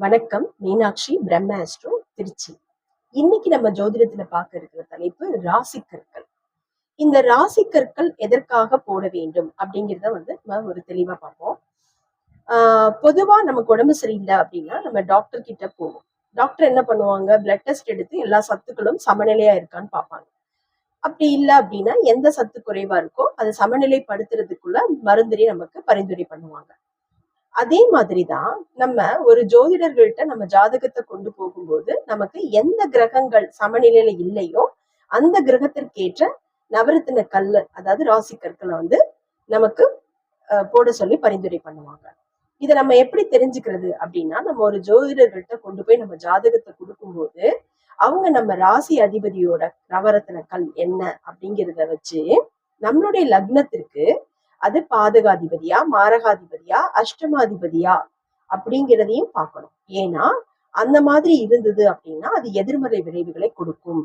வணக்கம். மீனாட்சி பிரம்மாஸ்ட்ரோ திருச்சி. இன்னைக்கு நம்ம ஜோதிடத்துல பார்க்க இருக்கிற தலைப்பு ராசி கற்கள். இந்த ராசி கற்கள் எதற்காக போட வேண்டும் அப்படிங்கிறத வந்து நம்ம ஒரு தெளிவா பார்ப்போம். ஆஹ் பொதுவா நமக்கு உடம்பு சரியில்லை அப்படின்னா நம்ம டாக்டர் கிட்ட போவோம். டாக்டர் என்ன பண்ணுவாங்க? பிளட் டெஸ்ட் எடுத்து எல்லா சத்துக்களும் சமநிலையா இருக்கான்னு பார்ப்பாங்க. அப்படி இல்லை அப்படின்னா எந்த சத்து குறைவா இருக்கோ அதை சமநிலைப்படுத்துறதுக்குள்ள மருந்துரை நமக்கு பரிந்துரை பண்ணுவாங்க. அதே மாதிரிதான் நம்ம ஒரு ஜோதிடர்கள்ட்ட நம்ம ஜாதகத்தை கொண்டு போகும்போது நமக்கு எந்த கிரகங்கள் சமநிலையில இல்லையோ அந்த கிரகத்திற்கேற்ற நவரத்தின கல் அதாவது ராசி கற்களை வந்து நமக்கு போட சொல்லி பரிந்துரை பண்ணுவாங்க. இதை நம்ம எப்படி தெரிஞ்சுக்கிறது அப்படின்னா நம்ம ஒரு ஜோதிடர்கள்ட்ட கொண்டு போய் நம்ம ஜாதகத்தை கொடுக்கும்போது அவங்க நம்ம ராசி அதிபதியோட நவரத்தின கல் என்ன அப்படிங்கிறத வச்சு நம்மளுடைய லக்னத்திற்கு அது பாதகாதிபதியா மாரகாதிபதியா அஷ்டமாதிபதியா அப்படிங்கிறதையும் பார்க்கணும். ஏன்னா அந்த மாதிரி இருந்தது அப்படின்னா அது எதிர்மறை விளைவுகளை கொடுக்கும்.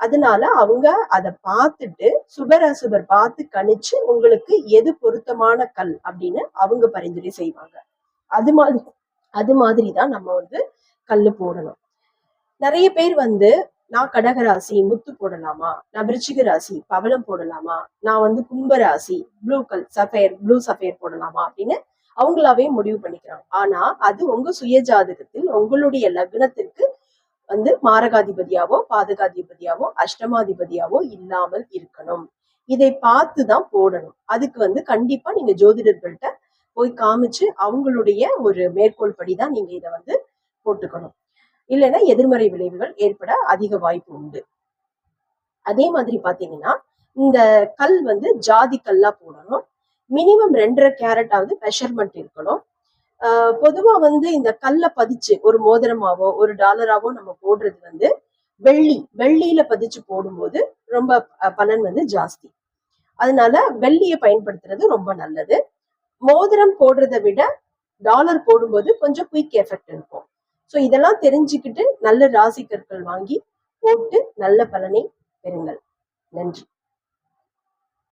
அதனால அவங்க அதை பார்த்துட்டு சுபர் அசுபர் பார்த்து கணிச்சு உங்களுக்கு எது பொருத்தமான கல் அப்படின்னு அவங்க பரிந்துரை செய்வாங்க. அது மாதிரி அது மாதிரி தான் நம்ம வந்து கல் போடணும். நிறைய பேர் வந்து நான் கடகராசி முத்து போடலாமா? நான் விருச்சிக ராசி பவளம் போடலாமா? நான் வந்து கும்பராசி ப்ளூ கல் சஃபயர் ப்ளூ சஃபயர் போடலாமா? அப்படின்னு அவங்களாவே முடிவு பண்ணிக்கிறாங்க. ஆனா அது உங்க சுய ஜாதகத்தில் உங்களுடைய லக்னத்திற்கு வந்து மாரகாதிபதியாவோ பாதகாதிபதியாவோ அஷ்டமாதிபதியாவோ இல்லாமல் இருக்கணும். இதை பார்த்து தான் போடணும். அதுக்கு வந்து கண்டிப்பா நீங்க ஜோதிடர்கள்ட்ட போய் காமிச்சு அவங்களுடைய ஒரு மேற்கோள் படி தான் நீங்க இதை வந்து போட்டுக்கணும். இல்லைன்னா எதிர்மறை விளைவுகள் ஏற்பட அதிக வாய்ப்பு உண்டு. அதே மாதிரி பாத்தீங்கன்னா இந்த கல் வந்து ஜாதி கல்லா போடணும். மினிமம் ரெண்டரை கேரட்டாவது மெஷர்மெண்ட் இருக்கணும். பொதுவாக பொதுவா வந்து இந்த கல்லை பதிச்சு ஒரு மோதிரமாவோ ஒரு டாலராவோ நம்ம போடுறது வந்து வெள்ளி வெள்ளியில பதிச்சு போடும்போது ரொம்ப பலன் வந்து ஜாஸ்தி. அதனால வெள்ளியை பயன்படுத்துறது ரொம்ப நல்லது. மோதிரம் போடுறதை விட டாலர் போடும்போது கொஞ்சம் குயிக் எஃபெக்ட் இருக்கும். ஸோ இதெல்லாம் தெரிஞ்சுக்கிட்டு நல்ல ராசிக்கற்கள் வாங்கி போட்டு நல்ல பலனை பெறுங்கள். நன்றி.